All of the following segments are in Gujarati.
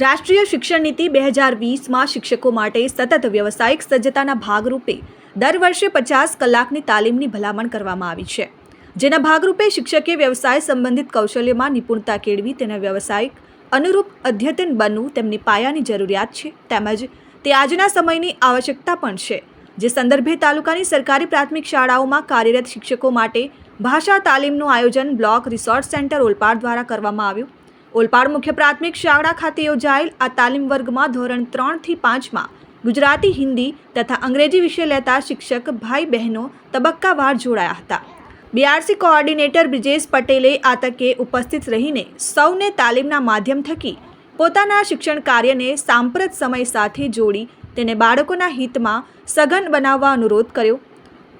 રાષ્ટ્રીય શિક્ષણ નીતિ બે હજાર વીસમાં શિક્ષકો માટે સતત વ્યવસાયિક સજ્જતાના ભાગરૂપે દર વર્ષે પચાસ કલાકની તાલીમની ભલામણ કરવામાં આવી છે. જેના ભાગરૂપે શિક્ષકે વ્યવસાય સંબંધિત કૌશલ્યમાં નિપુણતા કેળવી, તેના વ્યવસાયિક અનુરૂપ અદ્યતન બનવું તેમની પાયાની જરૂરિયાત છે. તેમજ તે આજના સમયની આવશ્યકતા પણ છે, જે સંદર્ભે તાલુકાની સરકારી પ્રાથમિક શાળાઓમાં કાર્યરત શિક્ષકો માટે ભાષા તાલીમનું આયોજન બ્લોક રિસોર્ટ સેન્ટર ઓલપાડ દ્વારા કરવામાં આવ્યું. ઓલપાડ મુખ્ય પ્રાથમિક શાળા ખાતે યોજાયેલ આ તાલીમ વર્ગમાં ધોરણ ત્રણથી પાંચમાં ગુજરાતી, હિન્દી તથા અંગ્રેજી વિષય લેતા શિક્ષક ભાઈ બહેનો તબક્કાવાર જોડાયા હતા. બીઆરસી કોઓર્ડિનેટર બ્રિજેશ પટેલે આ તકે ઉપસ્થિત રહીને સૌને તાલીમના માધ્યમ થકી પોતાના શિક્ષણ કાર્યને સાંપ્રત સમય સાથે જોડી તેને બાળકોના હિતમાં સઘન બનાવવા અનુરોધ કર્યો.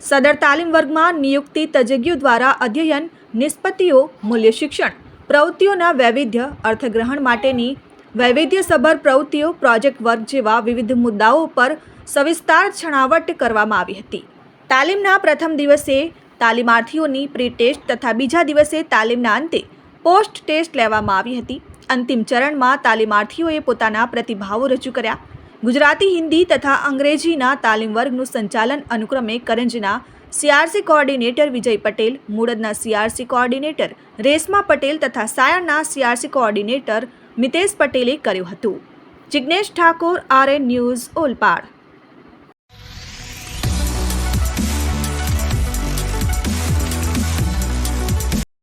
સદર તાલીમ વર્ગમાં નિયુક્તિ તજજ્ઞો દ્વારા અધ્યયન નિષ્પત્તિઓ, મૂલ્ય શિક્ષણ પ્રવૃત્તિઓના વૈવિધ્ય અર્થગ્રહણ માટેની વૈવિધ્યસભર પ્રવૃત્તિઓ પ્રોજેક્ટ વર્ક જેવા વિવિધ મુદ્દાઓ પર સવિસ્તાર છણાવટ કરવામાં આવી હતી. તાલીમના પ્રથમ દિવસે તાલીમાર્થીઓની પ્રી ટેસ્ટ તથા બીજા દિવસે તાલીમના અંતે પોસ્ટ ટેસ્ટ લેવામાં આવી હતી. અંતિમ ચરણમાં તાલીમાર્થીઓએ પોતાના પ્રતિભાવો રજૂ કર્યા. ગુજરાતી, હિન્દી તથા અંગ્રેજીના તાલીમ વર્ગનું સંચાલન અનુક્રમે કરંજના સીઆરસી કોઓર્ડિનેટર વિજય પટેલ મૂળદના સીઆરસી કોઓર્ડિનેટર રેશમા પટેલ તથા સાયણના સીઆરસી કોઓર્ડિનેટર મિતેશ પટેલે કર્યું હતું. Jignesh Thakor, RN news, Olpad.